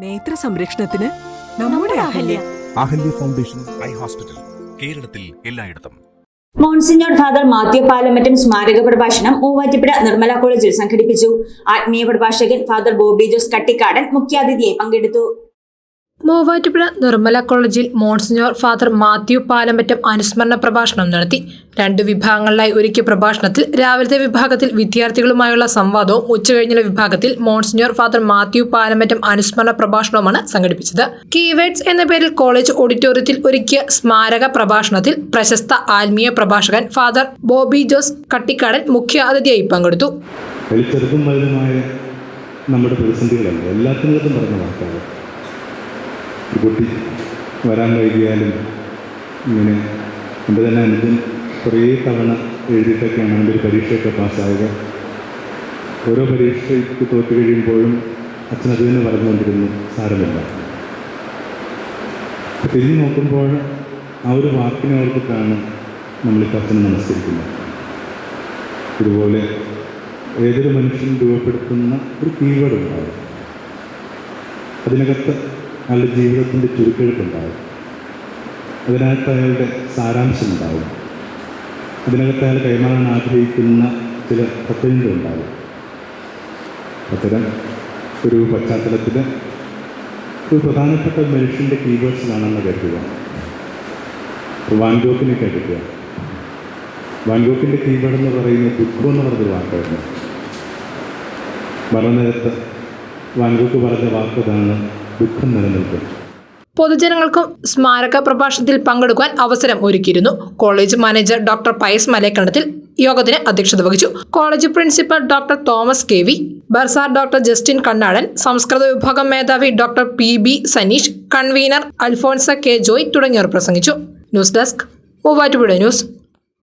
നേത്ര സംരക്ഷണത്തിന് നമ്മുടെ Ahalya. Ahalya. Foundation eye hospital കേരളത്തിൽ എല്ലായിടത്തും. മോൺസിഞ്ഞോർ ഫാദർ മാത്യു പാലമറ്റം സ്മാരക പ്രഭാഷണം മൂവാറ്റുപുഴ നിർമ്മല കോളേജിൽ സംഘടിപ്പിച്ചു. ആത്മീയ പ്രഭാഷകൻ ഫാദർ ബോബി ജോസ് കട്ടിക്കാടൻ മുഖ്യാതിഥിയായി പങ്കെടുത്തു. മൂവാറ്റുപുഴ നിർമ്മല കോളേജിൽ മോൺസിനോർ ഫാദർ മാത്യു പാലമറ്റം അനുസ്മരണ പ്രഭാഷണം നടത്തി. രണ്ട് വിഭാഗങ്ങളിലായി ഒരുക്കിയ പ്രഭാഷണത്തിൽ രാവിലത്തെ വിഭാഗത്തിൽ വിദ്യാർത്ഥികളുമായുള്ള സംവാദവും ഉച്ചകഴിഞ്ഞുള്ള വിഭാഗത്തിൽ മോൺസിനോർ ഫാദർ മാത്യു പാലമറ്റം അനുസ്മരണ പ്രഭാഷണവുമാണ് സംഘടിപ്പിച്ചത്. കീവേഡ്സ് എന്ന പേരിൽ കോളേജ് ഓഡിറ്റോറിയത്തിൽ ഒരുക്കിയ സ്മാരക പ്രഭാഷണത്തിൽ പ്രശസ്ത ആത്മീയ പ്രഭാഷകൻ ഫാദർ ബോബി ജോസ് കട്ടിക്കാടൻ മുഖ്യ അതിഥിയായി പങ്കെടുത്തു. നമ്മുടെ പ്രതിസന്ധികളല്ല? എല്ലാത്തിനും പറഞ്ഞ ഒരു കുട്ടി വരാൻ വൈകിയാലും ഇങ്ങനെ എന്റെ തന്നെ അനുജൻ കുറേ തവണ എഴുതിയിട്ടൊക്കെയാണ് അവന്റെ ഒരു പരീക്ഷയൊക്കെ പാസ്സായത്. ഓരോ പരീക്ഷയ്ക്ക് തോറ്റു കഴിയുമ്പോഴും അച്ഛൻ അത് തന്നെ പറഞ്ഞുകൊണ്ടിരുന്നു സാരമില്ല. തിരിഞ്ഞു നോക്കുമ്പോൾ ആ ഒരു വാക്കിനെ ഓർത്തിട്ടാണ് നമ്മളിപ്പോൾ അച്ഛനെ നമസ്കരിക്കുന്നത് ഇതുപോലെ ഏതൊരു മനുഷ്യനും രൂപപ്പെടുത്തുന്ന ഒരു കീവേഡ് ഉണ്ടാവും അതിനകത്ത് അയാളുടെ ജീവിതത്തിന്റെ ചുരുക്കെഴുത്തുണ്ടാവും. അതിനകത്ത് അയാളുടെ സാരാംശം ഉണ്ടാവും അതിനകത്ത് അയാൾ കൈമാറാൻ ആഗ്രഹിക്കുന്ന ചില തത്വങ്ങളുണ്ടാവും അത്തരം ഒരു പശ്ചാത്തലത്തിൽ ഒരു പ്രധാനപ്പെട്ട മനുഷ്യന്റെ കീവേഡ്സിലാണെന്ന് കരുതുക. വാൻഗോക്കിനെ കരുതുക. വാൻഗോക്കിന്റെ കീവേഡ് എന്ന് പറയുന്ന ദുഃഖം എന്ന് പറഞ്ഞൊരു വാക്കായിരുന്നു. മരണനേരത്ത് വാൻഗോക്ക് പറഞ്ഞ വാക്കതാണ് ദുഃഖം നിലനിൽക്കും. പൊതുജനങ്ങൾക്കും സ്മാരക പ്രഭാഷണത്തിൽ പങ്കെടുക്കാൻ അവസരം ഒരുക്കിയിരുന്നു. College manager doctor Pius Malekandathil യോഗത്തിന് അധ്യക്ഷത വഹിച്ചു. College principal doctor Thomas K V bursar doctor Justin Kannadan സംസ്കൃത വിഭാഗം മേധാവി doctor P B Saneesh convener Alphonsa K Joy തുടങ്ങിയവർ പ്രസംഗിച്ചു. News desk Muvattupuzha news.